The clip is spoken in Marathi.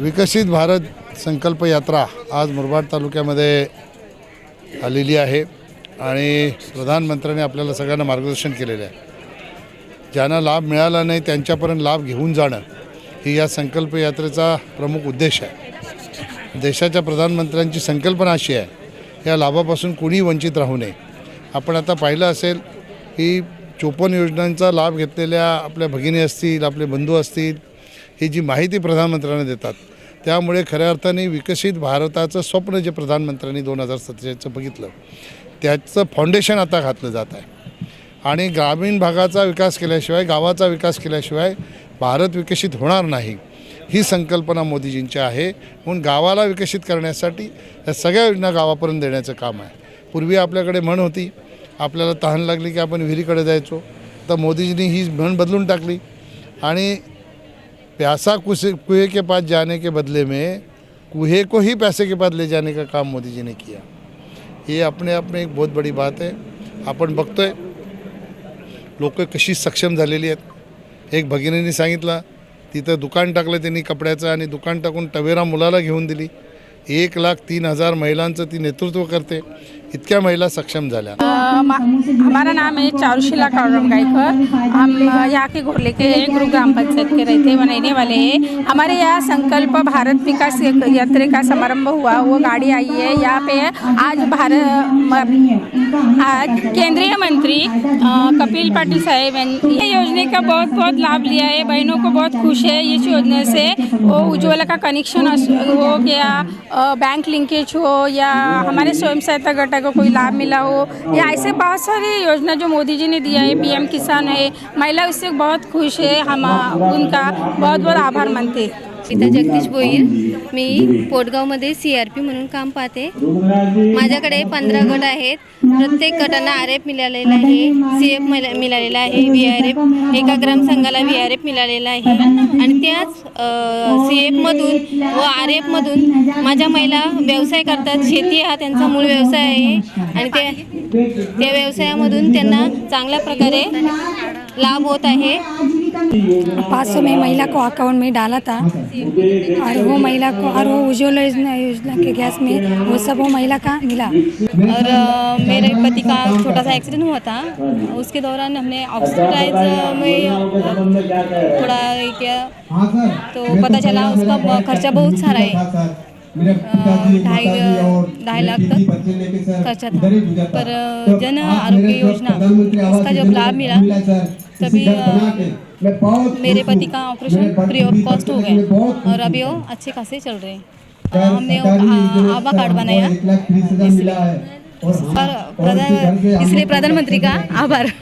विकसित भारत संकल्प यात्रा आज मुरबाड तालुक्यामध्ये आलेली आहे आणि प्रधानमंत्र्यांनी आपल्याला सगळ्यांना मार्गदर्शन केलेलं आहे. ज्यांना लाभ मिळाला नाही त्यांच्यापर्यंत लाभ घेऊन जाणं ही या संकल्प यात्रेचा प्रमुख उद्देश आहे. देशाच्या प्रधानमंत्र्यांची संकल्पना अशी आहे या लाभापासून कुणीही वंचित राहू नये. आपण आता पाहिलं असेल की चोपन्न योजनांचा लाभ घेतलेल्या आपल्या भगिनी असतील आपले बंधू असतील ही जी माहिती प्रधानमंत्र्यांना देतात त्यामुळे खऱ्या अर्थाने विकसित भारताचं स्वप्न जे प्रधानमंत्र्यांनी दोन हजार सत्तेचाळीसचं बघितलं त्याचं फाउंडेशन आता घातलं जात आहे. आणि ग्रामीण भागाचा विकास केल्याशिवाय गावाचा विकास केल्याशिवाय भारत विकसित होणार नाही ही संकल्पना मोदीजींची आहे. म्हणून गावाला विकसित करण्यासाठी या सगळ्या योजना गावापर्यंत देण्याचं काम आहे. पूर्वी आपल्याकडे म्हण होती आपल्याला तहान लागली की आपण विहिरीकडे जायचो. तर मोदीजींनी ही म्हण बदलून टाकली. आणि प्यासा कुसे कुएं के पास जाने के बदले में कुएं को ही पैसे के पास ले जाने का काम मोदी जी ने किया। ये अपने आप में एक बहुत बड़ी बात है। आपण बघतोय लोक कशी सक्षम झालेली आहेत एक भगिनीने सांगितलं तिथं दुकान टाकलं त्यांनी कपड्याचं आणि दुकान टाकून टवेरा मुलाला घेऊन दिली. एक लाख तीन हजार महिलांचं ती नेतृत्व करते. इतक्या महिला सक्षम झाल्या. हमारा नाम है चारुशिला कावरम गायकर हम यहाँ के घोरले के गुरु ग्राम पंचायत के रहते हैं रहने वाले हैं। हमारे यहाँ संकल्प भारत विकास यात्रा का समारंभ हुआ वो गाड़ी आई है यहाँ पे आज भारत आज केंद्रीय मंत्री कपिल पाटिल साहेब ये योजना का बहुत बहुत लाभ लिया है बहनों को बहुत खुश है इस योजना से वो उज्ज्वला का कनेक्शन हो गया बैंक लिंकेज हो या हमारे स्वयं सहायता गटा को कोई लाभ मिला हो? या ऐसे बहुत सारी योजना जो मोदी जी ने दिया है पीएम किसान है महिला उससे बहुत खुश है हम उनका बहुत बहुत आभार मानते हैं। पिता जगदीश भोईर. मी पोटगावमध्ये सी आर पी म्हणून काम पाहते. माझ्याकडे पंधरा गट आहेत. प्रत्येक गटांना आर एफ मिळालेला आहे. सी एफ मिळालेला आहे. व्ही आर एफ एका ग्रामसंघाला व्ही आर एफ मिळालेला आहे. आणि त्याच सी एफमधून व आर एफमधून माझ्या महिला व्यवसाय करतात. शेती हा त्यांचा मूळ व्यवसाय आहे. आणि ते त्या व्यवसायामधून त्यांना चांगल्या प्रकारे लाभ होत आहे. पाँच सौ में महिला को अकाउंट में डाला था और वो महिला को और वो उज्ज्वला योजना योजना के गैस में वो सब वो महिला का मिला। और मेरे पति का छोटा सा एक्सीडेंट हुआ था। उसके दौरान हमने ऑक्सीडाइज में थोड़ा किया। तो पता चला उसका खर्चा बहुत सारा है। ढाई ढाई लाख तक खर्चा था। पर जन आरोग्य योजना उसका जब लाभ मिला तभी मेरे पति का ऑपरेशन फ्री ऑफ़ कॉस्ट हो गया। और अभी वो अच्छे खासे चल रहे हैं। हमने आभा कार्ड बनाया। इसलिए प्रधान इसलिए प्रधानमंत्री का आभार।